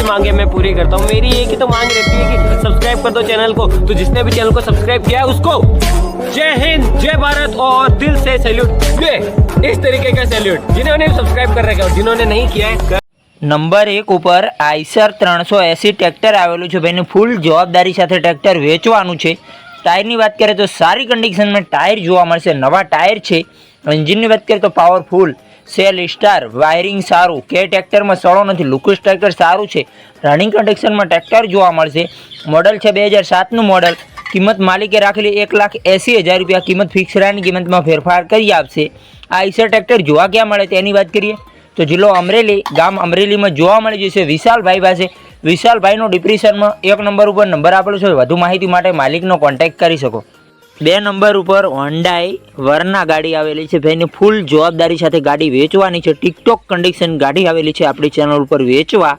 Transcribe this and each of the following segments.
भी मांगे मैं पूरी करता हूँ मेरी एक ही तो मांग रहती है कि सब्सक्राइब कर दो चैनल को तो जिसने भी चैनल को सब्सक्राइब किया है उसको जय हिंद जय भारत और दिल से सैल्यूट ये इस तरीके का सैल्यूट जिन्होंने सब्सक्राइब कर रखा है और जिन्होंने नहीं किया है નંબર એક ઉપર આઈસર ત્રણસો એંસી ટ્રેક્ટર આવેલું છે ભાઈને ફૂલ જવાબદારી સાથે ટ્રેક્ટર વેચવાનું છે ટાયરની વાત કરીએ તો સારી કન્ડિશનમાં ટાયર જોવા મળશે નવા ટાયર છે એન્જિનની વાત કરીએ તો પાવરફુલ સેલ સ્ટાર, વાયરિંગ સારું, કે ટ્રેક્ટરમાં સળો નથી, લુકસ ટ્રેક્ટર સારું છે. રનિંગ કન્ડિશનમાં ટ્રેક્ટર જોવા મળશે. મોડલ છે બે હજાર સાતનું મોડલ કિંમત માલિકે રાખેલી એક લાખ એંસી હજાર રૂપિયા. કિંમત ફિક્સ રહેવાની કિંમતમાં ફેરફાર કરી આપશે. આ ઈસર ટ્રેક્ટર જોવા ક્યાં મળે તેની વાત કરીએ? તો જિલ્લો અમરેલી, ગામ અમરેલીમાં જોવા મળી જશે વિશાલભાઈ પાસે. વિશાલભાઈનો ડિપ્રેશનમાં એક નંબર ઉપર નંબર આપેલો છે. વધુ માહિતી માટે માલિકનો કોન્ટેક્ટ કરી શકો. બે નંબર ઉપર હોન્ડાઈ વરના ગાડી આવેલી છે. ભાઈને ફૂલ જવાબદારી સાથે ગાડી વેચવાની છે. ટિકટોક કન્ડિશન ગાડી આવેલી છે આપણી ચેનલ ઉપર વેચવા.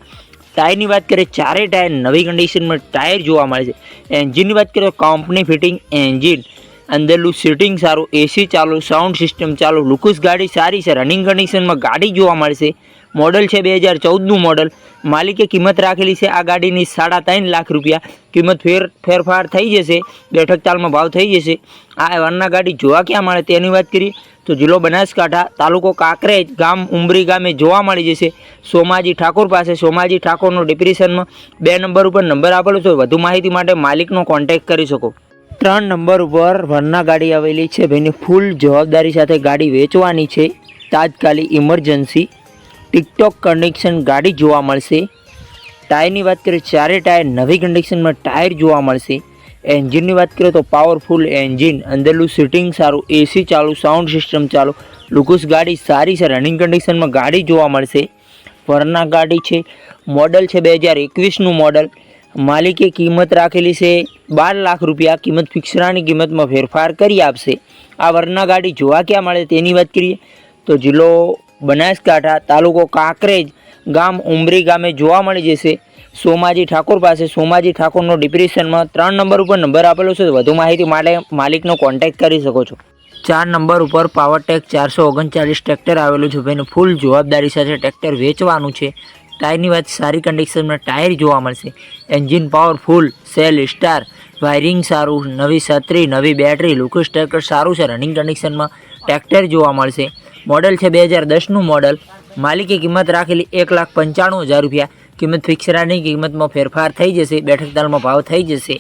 ટાયરની વાત કરીએ ચારે ટાયર નવી કન્ડિશનમાં ટાયર જોવા મળે છે. એન્જિનની વાત કરીએ કંપની ફિટિંગ એન્જિન અંદરનું સીટિંગ સારું એસી ચાલુ સાઉન્ડ સિસ્ટમ ચાલુ લુકુસ ગાડી સારી છે. રનિંગ કન્ડિશનમાં ગાડી જોવા મળશે મોડલ છે બે હજાર ચૌદનું મોડલ. માલિકે કિંમત રાખેલી છે આ ગાડીની સાડા ત્રણ લાખ રૂપિયા. કિંમત ફેર ફેરફાર થઈ જશે. બેઠક ચાલમાં ભાવ થઈ જશે. આ વરના ગાડી જોવા ક્યાં મળે તેની વાત કરીએ તો જિલ્લો બનાસકાંઠા તાલુકો કાંકરેજ ગામ ઉમરી ગામે જોવા મળી જશે. સોમાજી ઠાકોર પાસે સોમાજી ઠાકોરનો ડિપ્રેશનમાં બે નંબર ઉપર નંબર આપેલો છે. વધુ માહિતી માટે માલિકનો કોન્ટેક્ટ કરી શકો. ત્રણ નંબર ઉપર વરના ગાડી આવેલી છે. ભાઈની ફૂલ જવાબદારી સાથે ગાડી વેચવાની છે. તાત્કાલિક ઇમરજન્સી ટિકટોક કન્ડિશન ગાડી જોવા મળશે. ટાયરની વાત કરીએ, ચારે ટાયર નવી કન્ડિશનમાં ટાયર જોવા મળશે. એન્જિનની વાત કરીએ તો પાવરફુલ એન્જિન અંદરનું સીટિંગ સારું એસી ચાલુ સાઉન્ડ સિસ્ટમ ચાલુ. લુકુસ ગાડી સારી છે રનિંગ કન્ડિશનમાં ગાડી જોવા મળશે. વરના ગાડી છે મોડલ છે બે હજાર એકવીસનું મોડલ માલિકે કિંમત રાખેલી છે બાર લાખ રૂપિયા, કિંમત ફિક્સરાની કિંમતમાં ફેરફાર કરી આપશે. આ વરના ગાડી જોવા ક્યાં મળે તેની વાત કરીએ તો જિલ્લો બનાસકાંઠા તાલુકો કાંકરેજ ગામ ઉમરી ગામે જોવા મળી જશે. સોમાજી ઠાકોર પાસે સોમાજી ઠાકોરનો ડિપ્રેશનમાં ત્રણ નંબર ઉપર નંબર આપેલો છે. વધુ માહિતી માટે માલિકનો કોન્ટેક્ટ કરી શકો છો. ચાર નંબર ઉપર પાવરટેક ચારસો ઓગણચાલીસ ટ્રેક્ટર આવેલું છે. ભાઈને ફૂલ જવાબદારી સાથે ટ્રેક્ટર વેચવાનું છે. ટાયરની વાત સારી કન્ડિશનમાં ટાયર જોવા મળશે. Engine powerful self start wiring સારું, નવી છત્રી, નવી બેટરી લુકસ ટ્રેક્ટર સારું છે. રનિંગ કન્ડિશનમાં ટ્રેક્ટર જોવા મળશે. મોડલ છે બે હજાર દસનું મોડલ. માલિકે કિંમત રાખેલી એક લાખ પંચાણું હજાર રૂપિયા. કિંમત ફિક્સરાની કિંમતમાં ફેરફાર થઈ જશે, બેઠક દાલમાં ભાવ થઈ જશે.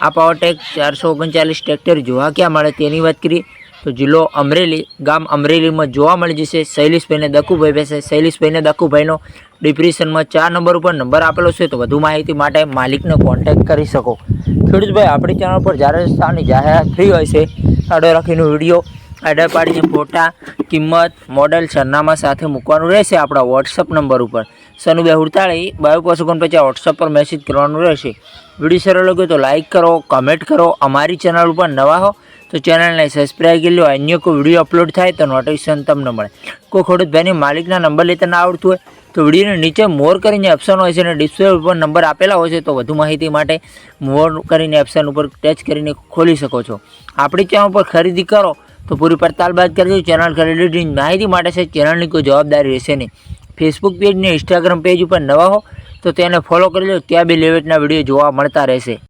આ પાવરટેક ચારસો ઓગણચાલીસ ટ્રેક્ટર જોવા ક્યાં મળે તેની વાત કરીએ, તો જિલ્લો અમરેલી, ગામ અમરેલીમાં જોવા મળી જશે. શૈલેષભાઈને દકુભાઈ બેસે શૈલેષભાઈને દકુભાઈનો ડિપ્રેશનમાં ચાર નંબર ઉપર નંબર આપેલો છે, તો વધુ માહિતી માટે માલિકને કોન્ટેક્ટ કરી શકો. ખેડૂતભાઈ, આપણી ચેનલ પર જ્યારે સ્થાનની જાહેરાત થઈ હોય છે, આડો રાખીને વીડિયો આડા પાડીને ફોટા, કિંમત મોડલ સરનામા સાથે મૂકવાનું રહેશે આપણા વોટ્સઅપ નંબર ઉપર. સનુ બે હુડતાળી, બાયો પાંચ ઓગણપચાસ વોટ્સઅપ પર મેસેજ કરવાનું રહેશે. વીડિયો સરળ લાગ્યો તો લાઇક કરો કમેન્ટ કરો, અમારી ચેનલ ઉપર નવા હો, તો ચેનલને સબસ્ક્રાઈબ કરી લો અન્ય કોઈ વીડિયો અપલોડ થાય તો નોટિફિકેશન તમને મળે. કોઈ ખેડૂતભાઈની માલિકના નંબર લેતા ના આવડતું હોય, તો વિડીયોને નીચે મોર કરીને ઓપ્શન હોય છે અને ડિસ્પ્લે ઉપર નંબર આપેલા હોય છે, તો વધુ માહિતી માટે મોર કરીને ઓપ્શન ઉપર ટચ કરીને ખોલી શકો છો. આપણી ચેનલ પર ખરીદી કરો તો પૂરી પડતાલ બાદ કરજો ચેનલ ખરીદી માહિતી માટે છે ચેનલની કોઈ જવાબદારી રહેશે નહીં. ફેસબુક પેજ ને ઇન્સ્ટાગ્રામ પેજ ઉપર નવા હો, તો તેને ફોલો કરી લો, ત્યાં બી લેવેટના વીડિયો જોવા મળતા રહેશે.